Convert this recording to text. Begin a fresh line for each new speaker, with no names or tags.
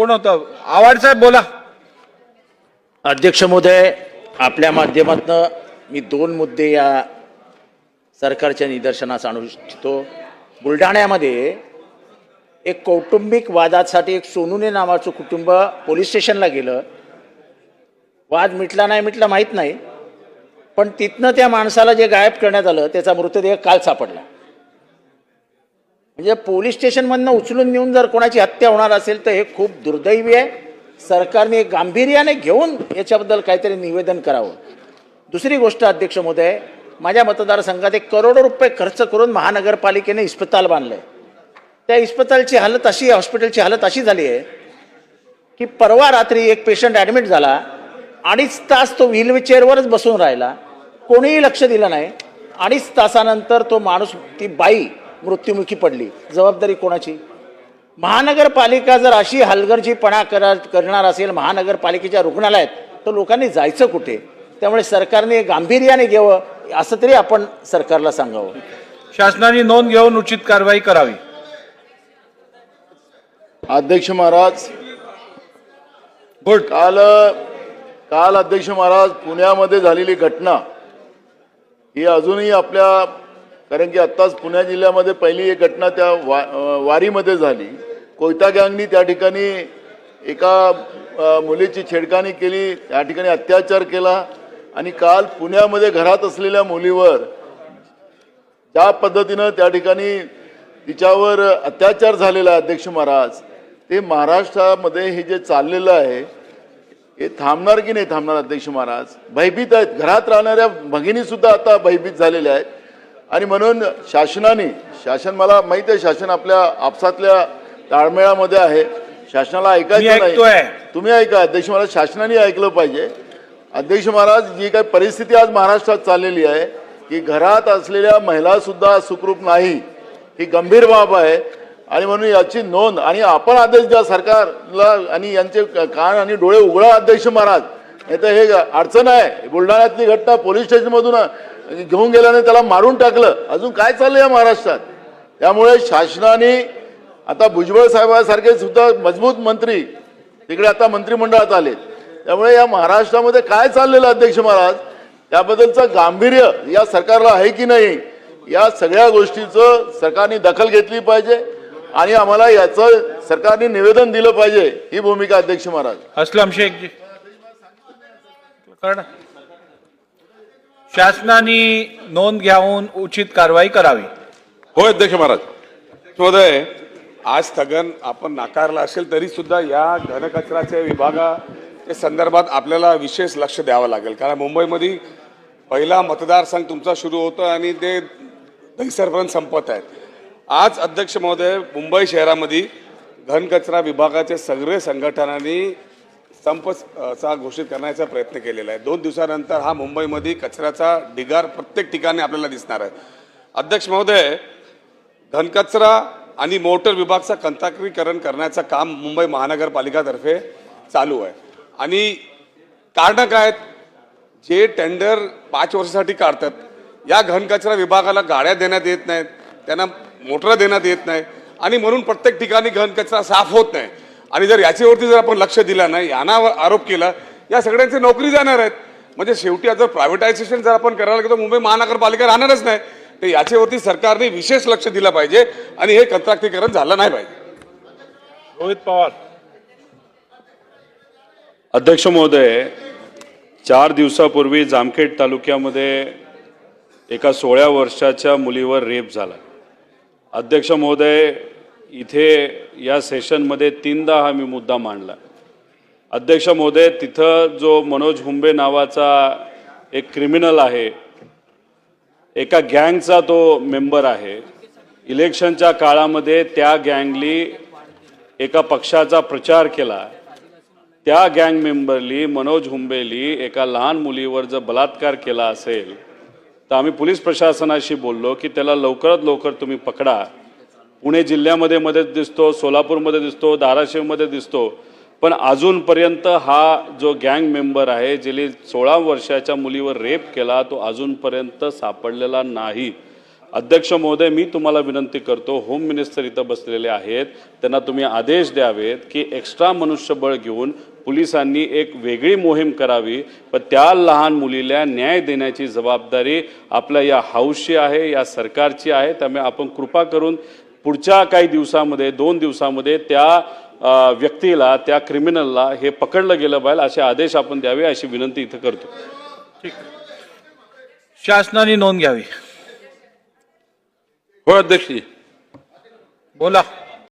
कोण होतं? आवाड साहेब बोला.
अध्यक्ष महोदय आपल्या माध्यमातून मी दोन मुद्दे या सरकारच्या निदर्शनास आणू इच्छितो. बुलढाण्यामध्ये एक कौटुंबिक वादासाठी एक सोनुने नावाचं कुटुंब पोलीस स्टेशनला गेलं. वाद मिटला नाही मिटला माहीत नाही. पण तिथनं त्या माणसाला जे गायब करण्यात आलं त्याचा मृतदेह काल सापडला. म्हणजे पोलीस स्टेशनमधनं उचलून नेऊन जर कोणाची हत्या होणार असेल तर हे खूप दुर्दैवी आहे. सरकारने गांभीर्याने घेऊन याच्याबद्दल काहीतरी निवेदन करावं. दुसरी गोष्ट अध्यक्ष महोदय माझ्या मतदारसंघात एक करोडो रुपये खर्च करून महानगरपालिकेने इस्पिताल आहे त्या इस्पितालची हालत अशी हॉस्पिटलची हालत अशी झाली आहे की परवा रात्री एक पेशंट ॲडमिट झाला अडीच तास तो व्हीलचेअरवरच बसून राहिला. कोणीही लक्ष दिलं नाही. अडीच तासानंतर तो माणूस ती बाई मृत्युमुखी पडली. जबाबदारी कोणाची? महानगरपालिका जर अशी हलगर्जीपणा करा करणार असेल महानगरपालिकेच्या रुग्णालयात तर लोकांनी जायचं कुठे? त्यामुळे सरकारने गांभीर्याने घ्यावं असं तरी आपण सरकारला सांगावं.
शासनाने नोंद घेऊन उचित कारवाई करावी.
अध्यक्ष महाराज
गुड.
काल काल अध्यक्ष महाराज पुण्यामध्ये झालेली घटना ही अजूनही आपल्या कारण की आत्ताच पुणे जिल्ह्यामध्ये पहिली एक घटना त्या वा वारीमध्ये झाली. कोयता गँगनी त्या ठिकाणी एका मुलीची छेडखानी केली. त्या ठिकाणी अत्याचार केला. आणि काल पुण्यामध्ये घरात असलेल्या मुलीवर ज्या पद्धतीनं त्या ठिकाणी तिच्यावर अत्याचार झालेला आहे अध्यक्ष महाराज ते महाराष्ट्रामध्ये हे जे चाललेलं आहे हे थांबणार की नाही थांबणार अध्यक्ष महाराज? भयभीत आहेत. घरात राहणाऱ्या भगिनी सुद्धा आता भयभीत झालेल्या आहेत. आणि म्हणून शासनाने शासन मला माहीत आहे शासन आपल्या आपसातल्या ताळमेळामध्ये आहे. शासनाला ऐकायचं. नाही. तुम्ही ऐका अध्यक्ष महाराज शासनाने ऐकलं पाहिजे. अध्यक्ष महाराज जी काही परिस्थिती आज महाराष्ट्रात चाललेली आहे की घरात असलेल्या महिला सुद्धा सुखरूप नाही ही गंभीर बाब आहे. आणि म्हणून याची नोंद आणि आपण आदेश द्या सरकारला आणि यांचे कान आणि डोळे उघडा अध्यक्ष महाराज. नाही तर हे अडचण आहे. बुलढाण्यातली घटना पोलीस स्टेशनमधून घेऊन गेल्याने त्याला मारून टाकलं. अजून काय चाललं या महाराष्ट्रात? त्यामुळे शासनाने आता भुजबळ साहेबांसारखे सुद्धा मजबूत मंत्री तिकडे आता मंत्रिमंडळात आले. त्यामुळे या महाराष्ट्रामध्ये काय चाललेलं अध्यक्ष महाराज? त्याबद्दलचं गांभीर्य या सरकारला आहे की नाही? या सगळ्या गोष्टीचं सरकारने दखल घेतली पाहिजे आणि आम्हाला याचं सरकारने निवेदन दिलं पाहिजे. ही भूमिका अध्यक्ष महाराज.
असलम शेख जी. शासनाने नोंद घेऊन उचित कारवाई करावी.
होय अध्यक्ष महाराज. महोदय आज स्थगन आपण नाकारला असेल तरी सुद्धा या घनकचऱ्याच्या विभागाच्या संदर्भात आपल्याला विशेष लक्ष द्यावं लागेल. कारण मुंबईमध्ये पहिला मतदारसंघ तुमचा सुरू होतो आणि ते दहिसरपर्यंत संपत आहेत. आज अध्यक्ष महोदय मुंबई शहरामध्ये घनकचरा विभागाचे सगळे संघटनांनी संप असा घोषित करण्याचा प्रयत्न केलेला आहे. दोन दिवसानंतर हा मुंबईमध्ये कचऱ्याचा ढिगार प्रत्येक ठिकाणी आपल्याला दिसणार आहे. अध्यक्ष महोदय घनकचरा आणि मोटर विभागचं कंत्राटीकरण करण्याचं काम मुंबई महानगरपालिकातर्फे चालू आहे. आणि कारणं काय आहेत? जे टेंडर पाच वर्षासाठी काढतात या घनकचरा विभागाला गाड्या देण्यात येत नाहीत त्यांना मोटर देण्यात येत नाही. आणि म्हणून प्रत्येक ठिकाणी घनकचरा साफ होत नाही. आणि जर याच्यावरती जर आपण लक्ष दिलं नाही यांना आरोप केला या सगळ्यांची नोकरी जाणार आहेत. म्हणजे शेवटी जर प्रायव्हेटायझेशन जर आपण करायला गेलो तर मुंबई महानगरपालिका राहणारच नाही. तर याच्यावरती सरकारने विशेष लक्ष दिलं पाहिजे आणि हे कंत्राटीकरण झालं नाही पाहिजे.
रोहित पवार.
अध्यक्ष महोदय चार दिवसापूर्वी जामखेड तालुक्यामध्ये एका सोळा वर्षाच्या मुलीवर रेप झाला. अध्यक्ष महोदय इथे या सेशनमध्ये तीनदा हा मी मुद्दा मांडला. अध्यक्ष महोदय तिथं जो मनोज हुंबे नावाचा एक क्रिमिनल आहे एका गँगचा तो मेंबर आहे. इलेक्शनच्या काळामध्ये त्या गँगली एका पक्षाचा प्रचार केला. त्या गँग मेंबरली मनोज हुंबेली एका लहान मुलीवर जर बलात्कार केला असेल तर आम्ही पोलीस प्रशासनाशी बोललो की त्याला लवकरात लवकर तुम्ही पकडा. पुणे जिल्ह्यामध्ये मध्येच दिसतो सोलापूरमध्ये दिसतो धाराशिवमध्ये दिसतो. पण अजूनपर्यंत हा जो गँग मेंबर आहे ज्याने सोळा वर्षाच्या मुलीवर रेप केला तो अजूनपर्यंत सापडलेला नाही. अध्यक्ष महोदय मी तुम्हाला विनंती करतो होम मिनिस्टर इथं बसलेले आहेत. त्यांना तुम्ही आदेश द्यावेत की एक्स्ट्रा मनुष्यबळ घेऊन पोलिसांनी एक वेगळी मोहीम करावी. पण त्या लहान मुलीला न्याय देण्याची जबाबदारी आपल्या या हाऊसची आहे या सरकारची आहे. त्यामुळे आपण कृपा करून पुढच्या काही दिवसामध्ये दोन दिवसामध्ये त्या व्यक्तीला त्या क्रिमिनलला हे पकडलं गेलं पाहिजे असे आदेश आपण द्यावे अशी विनंती इथं करतो.
शासनाने नोंद घ्यावी.
हो अध्यक्ष
बोला.